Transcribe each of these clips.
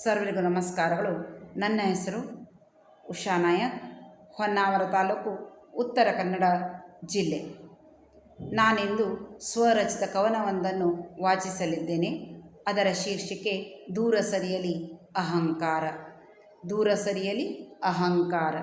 ಸರ್ವರಿಗೂ ನಮಸ್ಕಾರಗಳು. ನನ್ನ ಹೆಸರು ಉಷಾ ನಾಯಕ್, ಹೊನ್ನಾವರ ತಾಲೂಕು ಉತ್ತರ ಕನ್ನಡ ಜಿಲ್ಲೆ. ನಾನಿಂದು ಸ್ವರಚಿತ ಕವನವೊಂದನ್ನು ವಾಚಿಸಲಿದ್ದೇನೆ. ಅದರ ಶೀರ್ಷಿಕೆ ದೂರ ಸರಿಯಲಿ ಅಹಂಕಾರ. ದೂರ ಸರಿಯಲಿ ಅಹಂಕಾರ.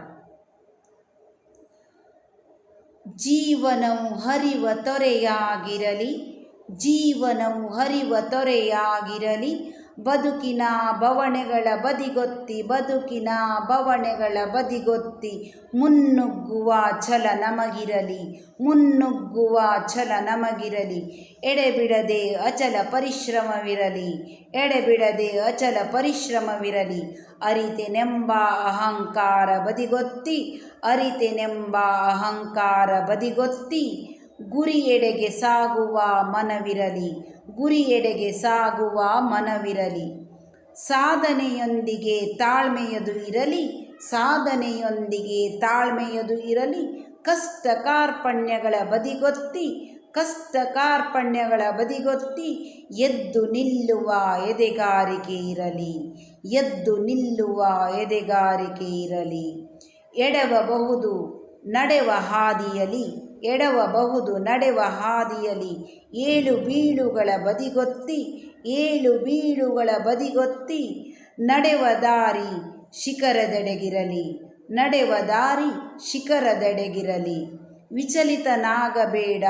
ಜೀವನವು ಹರಿವ ತೊರೆಯಾಗಿರಲಿ, ಜೀವನವು ಹರಿವ ತೊರೆಯಾಗಿರಲಿ ಬದುಕಿನ ಬವಣೆಗಳ ಬದಿಗೊತ್ತಿ, ಬದುಕಿನ ಬವಣೆಗಳ ಬದಿಗೊತ್ತಿ, ಮುನ್ನುಗ್ಗುವ ಛಲ ನಮಗಿರಲಿ, ಮುನ್ನುಗ್ಗುವ ಛಲ ನಮಗಿರಲಿ. ಎಡೆಬಿಡದೆ ಅಚಲ ಪರಿಶ್ರಮವಿರಲಿ, ಎಡೆಬಿಡದೆ ಅಚಲ ಪರಿಶ್ರಮವಿರಲಿ. ಅರಿತೆನೆಂಬ ಅಹಂಕಾರ ಬದಿಗೊತ್ತಿ, ಅರಿತೆನೆಂಬ ಅಹಂಕಾರ ಬದಿಗೊತ್ತಿ ಗುರಿಯೆಡೆಗೆ ಸಾಗುವ ಮನವಿರಲಿ, ಗುರಿಯೆಡೆಗೆ ಸಾಗುವ ಮನವಿರಲಿ. ಸಾಧನೆಯೊಂದಿಗೆ ತಾಳ್ಮೆಯದು ಇರಲಿ, ಸಾಧನೆಯೊಂದಿಗೆ ತಾಳ್ಮೆಯದು ಇರಲಿ. ಕಷ್ಟ ಕಾರ್ಪಣ್ಯಗಳ ಬದಿಗೊತ್ತಿ ಕಷ್ಟ ಕಾರ್ಪಣ್ಯಗಳ ಬದಿಗೊತ್ತಿ ಎದ್ದು ನಿಲ್ಲುವ ಎದೆಗಾರಿಕೆ ಇರಲಿ, ಎದ್ದು ನಿಲ್ಲುವ ಎದೆಗಾರಿಕೆ ಇರಲಿ. ಎಡವಬಹುದು, ನಡೆವ ಹಾದಿಯಲಿ. ಎಡವಬಹುದು, ನಡೆವ ಹಾದಿಯಲಿ. ಏಳು ಬೀಳುಗಳ ಬದಿಗೊತ್ತಿ, ಏಳು ಬೀಳುಗಳ ಬದಿಗೊತ್ತಿ. ನಡೆವ ದಾರಿ ಶಿಖರದೆಡೆಗಿರಲಿ, ನಡೆವ ದಾರಿ ಶಿಖರದೆಡೆಗಿರಲಿ. ವಿಚಲಿತನಾಗಬೇಡ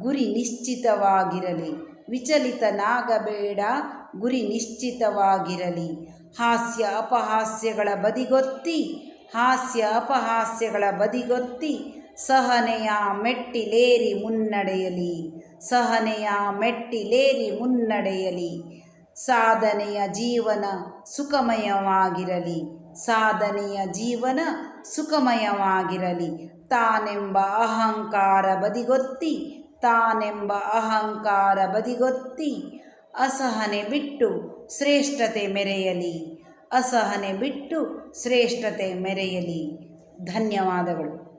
ಗುರಿ ನಿಶ್ಚಿತವಾಗಿರಲಿ. ವಿಚಲಿತನಾಗಬೇಡ ಗುರಿ ನಿಶ್ಚಿತವಾಗಿರಲಿ. ಹಾಸ್ಯ ಅಪಹಾಸ್ಯಗಳ ಬದಿಗೊತ್ತಿ, ಹಾಸ್ಯ ಅಪಹಾಸ್ಯಗಳ ಬದಿಗೊತ್ತಿ. ಸಹನೆಯ ಮೆಟ್ಟಿಲೇರಿ ಮುನ್ನಡೆಯಲಿ, ಸಹನೆಯ ಮೆಟ್ಟಿಲೇರಿ ಮುನ್ನಡೆಯಲಿ, ಸಾಧನೆಯ ಜೀವನ ಸುಖಮಯವಾಗಿರಲಿ, ಸಾಧನೆಯ ಜೀವನ ಸುಖಮಯವಾಗಿರಲಿ. ತಾನೆಂಬ ಅಹಂಕಾರ ಬದಿಗೊತ್ತಿ, ತಾನೆಂಬ ಅಹಂಕಾರ ಬದಿಗೊತ್ತಿ ಅಸಹನೆ ಬಿಟ್ಟು ಶ್ರೇಷ್ಠತೆ ಮೆರೆಯಲಿ, ಅಸಹನೆ ಬಿಟ್ಟು ಶ್ರೇಷ್ಠತೆ ಮೆರೆಯಲಿ. ಧನ್ಯವಾದಗಳು.